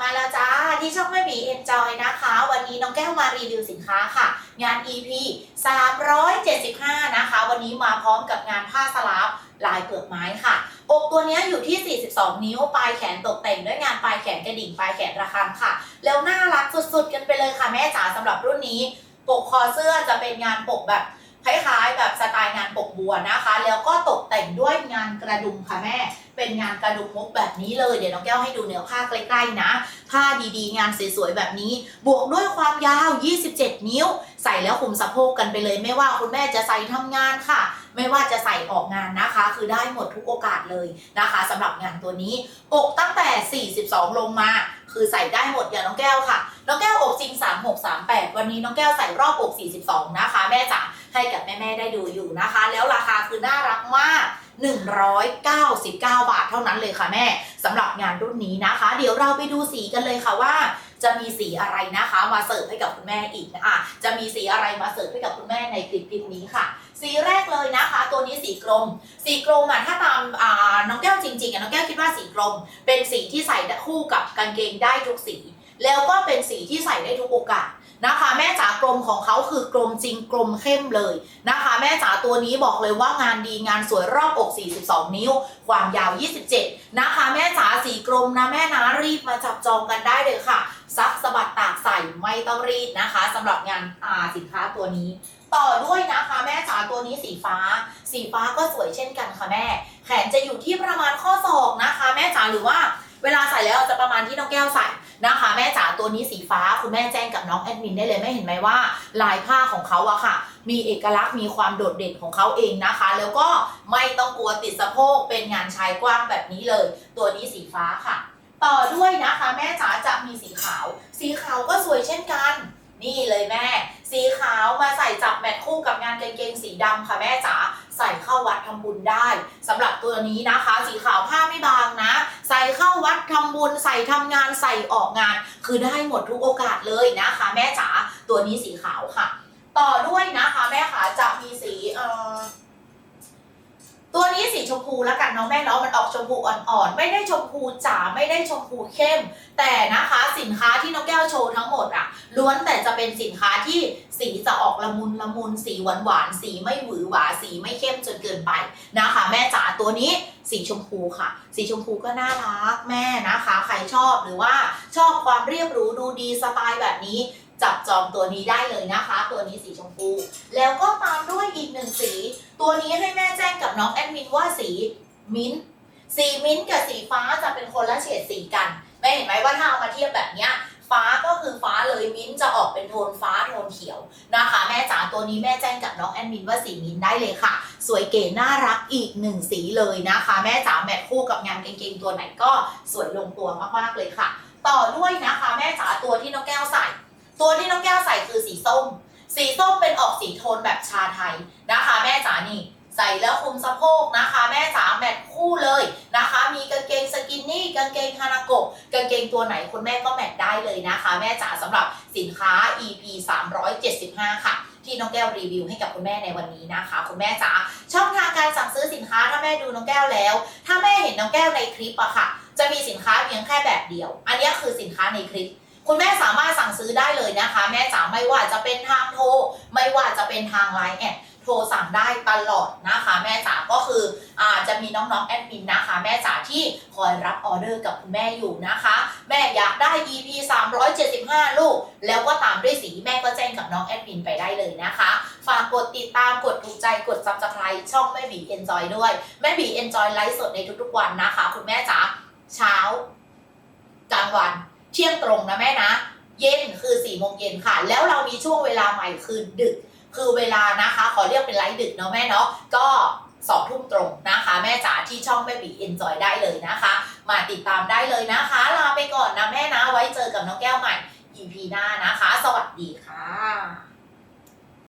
มาแล้วจ้าที่ช่องไม่มีเอ็นจอยนะคะ วันนี้น้องแก้วมารีวิวสินค้าค่ะ งาน EP 375 นะคะ วันนี้มาพร้อมกับงานผ้าสลับลายเปลือกไม้ค่ะ อกตัวนี้อยู่ที่ 42 นิ้ว ปลายแขนตกแต่งด้วยงานปลายแขนกระดิ่งปลายแขนระฆังค่ะ แล้วน่ารักสุดๆ กันไปเลยค่ะแม่จ๋าสำหรับรุ่นนี้ ปกคอเสื้อจะเป็นงานปกแบบคล้ายๆแบบสไตล์งานปกบัวนะคะ แล้วก็ตกแต่งด้วยงาน ระดุมค่ะแม่ เป็นงานกระดุมมุกแบบนี้เลย เดี๋ยวน้องแก้วให้ดูเนื้อผ้าใกล้ๆนะ ผ้าดีๆ งานสวยๆแบบนี้ บวกด้วยความยาว 27 นิ้ว ใส่แล้วคุมสะโพกกันไปเลย ไม่ว่าคุณแม่จะใส่ทำงานค่ะ ไม่ว่าจะใส่ออกงานนะคะ คือได้หมดทุกโอกาสเลยนะคะสำหรับงานตัวนี้ อกตั้งแต่ 42 ลงมา คือใส่ได้หมดอย่างน้องแก้วค่ะ น้องแก้วอกจริง 36 38 วันนี้น้องแก้วใส่รอบอก 42 นะคะ แม่จ๋าให้กับแม่ๆได้ดูอยู่นะคะ แล้วราคาคือน่ารักมาก 199 บาทเท่านั้นเลยค่ะแม่สำหรับงานรุ่นนี้นะคะ เดี๋ยวเราไปดูสีกันเลยค่ะว่าจะมีสีอะไรนะคะมาเสิร์ฟให้กับคุณแม่อีกนะอะจะมีสีอะไรมาเสิร์ฟให้กับคุณแม่ในคลิปคลิปนี้ค่ะ สีแรกเลยนะคะ ตัวนี้สีกรมสีกรมอะถ้าตามน้องแก้วจริงๆอะน้องแก้วคิดว่าสีกรมเป็นสีที่ใส่คู่กับกางเกงได้ทุกสี แล้วก็เป็นสีที่ใส่ได้ทุกโอกาส นะคะ แม่จ๋ากรมของเขาคือกรมจริงกรมเข้มเลยนะคะ แม่จ๋าตัวนี้บอกเลยว่างานดีงานสวยรอบอก 42 นิ้วความยาว 27 นะคะ แม่จ๋าสีกรมนะแม่นะรีบมาจับจองกันได้เลยค่ะซักสะบัดตากใส่ไม่ต้องรีดนะคะสำหรับงานอาสินค้าตัวนี้ ต่อด้วยนะคะ แม่จ๋าตัวนี้สีฟ้า สีฟ้าก็สวยเช่นกันค่ะแม่ แขนจะอยู่ที่ประมาณข้อศอกนะคะ แม่จ๋าหรือว่าเวลาใส่แล้วจะประมาณที่น้องแก้วใส่ นะคะ แม่จ๋าตัวนี้สีฟ้าคุณแม่แจ้งกับน้องแอดมินได้เลยไม่เห็นไหมว่า ลายผ้าของเขาอะค่ะ มีเอกลักษณ์มีความโดดเด่นของเขาเองนะคะ แล้วก็ไม่ต้องกลัวติดสะโพกเป็นงานชายกว้างแบบนี้เลย ตัวนี้สีฟ้าค่ะ ต่อด้วยนะคะ แม่จ๋าจะมีสีขาว สีขาวก็สวยเช่นกันนี่เลยแม่ สีขาวมาใส่จับแมทคู่กับงานกางเกงสีดำค่ะแม่จ๋า ใส่เข้าวัดทำบุญได้สำหรับตัวนี้นะคะ สีขาวผ้าไม่บางนะ ใส่เข้าวัดทำบุญ ใส่ทำงานใส่ออกงาน คือได้หมดทุกโอกาสเลยนะคะ แม่จ๋าตัวนี้สีขาวค่ะ ต่อด้วยนะคะ แม่ขาจะมีสีเอ่อ ตัวนี้สีชมพูแล้วกันเนาะแม่เนาะมันออกชมพูอ่อนๆ ไม่ได้ชมพูจ๋าไม่ได้ชมพูเข้ม แต่นะคะสินค้าที่น้องแก้วโชว์ทั้งหมดอะล้วนแต่จะเป็นสินค้าที่สีจะออกละมุนละมุนสีหวานหวานสีไม่หวือหวาสีไม่เข้มจนเกินไปนะคะ แม่จ๋าตัวนี้สีชมพูค่ะ สีชมพูก็น่ารักแม่นะคะ ใครชอบหรือว่าชอบความเรียบรู้ดูดีสไตล์แบบนี้จับจองตัวนี้ได้เลยนะคะ ตัวนี้สีชมพู แล้วก็ตามด้วยอีกหนึ่ง ตัวนี้ให้แม่แจ้งกับน้องแอดมินว่าสีมิ้นสีมิ้นกับสีฟ้าจะเป็นคนละเฉดสีกันแม่เห็นไหมว่าถ้าเอามาเทียบแบบเนี้ยฟ้าก็คือฟ้าเลยมิ้นจะออกเป็นโทนฟ้าโทนเขียวนะคะ แม่จ๋าตัวนี้แม่แจ้งกับน้องแอดมินว่าสีมิ้นได้เลยค่ะ สวยเก๋น่ารักอีกหนึ่งสีเลยนะคะ แม่จ๋าแมทคู่กับงานกางเกงตัวไหนก็สวยลงตัวมากๆเลยค่ะ ต่อด้วยนะคะ แม่จ๋าตัวที่น้องแก้วใส่ ตัวที่น้องแก้วใส่คือสีส้ม สีส้มเป็นออกสีโทนแบบชาไทยนะคะ แม่จ๋านี่ใส่แล้วคุมสะโพกนะคะ แม่จ๋าแมทคู่เลยนะคะ มีกางเกงสกินนี่กางเกงฮานาโกะกางเกงตัวไหนคุณแม่ก็แมทได้เลยนะคะ แม่จ๋าสำหรับสินค้า EP 375 ค่ะที่น้องแก้วรีวิวให้กับคุณแม่ในวันนี้นะคะ คุณแม่จ๋าช่องทางการสั่งซื้อสินค้าถ้าแม่ดูน้องแก้วแล้ว ถ้าแม่เห็นน้องแก้วในคลิปอะค่ะ จะมีสินค้าเพียงแค่แบบเดียว อันนี้คือสินค้าในคลิป คุณแม่สามารถสั่งซื้อได้เลยนะคะ แม่จ๋าไม่ว่าจะเป็นทางโทรไม่ว่าจะเป็นทางไลน์แอดโทรสั่งได้ตลอดนะคะ แม่จ๋าก็คืออาจะมีน้องๆแอดมินนะคะ แม่จ๋าที่คอยรับออเดอร์กับคุณแม่อยู่นะคะ แม่อยากได้ EP 375 ลูก แล้วก็ตามด้วยสีแม่ก็แจ้งกับน้องแอดมินไปได้เลยนะคะ ฝากกดติดตามกดถูกใจกด subscribe ช่องแม่บี Enjoy ด้วย แม่บี Enjoy ไลฟ์สดในทุกๆวันนะคะ คุณแม่จ๋าเช้ากลางวัน เที่ยงตรงนะแม่นะ เย็นคือ4ี่โมงเย็นค่ะ แล้วเรามีช่วงเวลาใหม่คือดึก คือเวลานะคะ ขอเรียกเป็นไลฟ์ดึกเนาะแม่เนาะก็สองทุ่มตรงนะคะ แม่จ๋าที่ช่องแม่บีเอนจอยได้เลยนะคะ มาติดตามได้เลยนะคะ ลาไปก่อนนะแม่นะไว้เจอกับน้องแก้วใหม่ EP หน้านะคะ สวัสดีค่ะ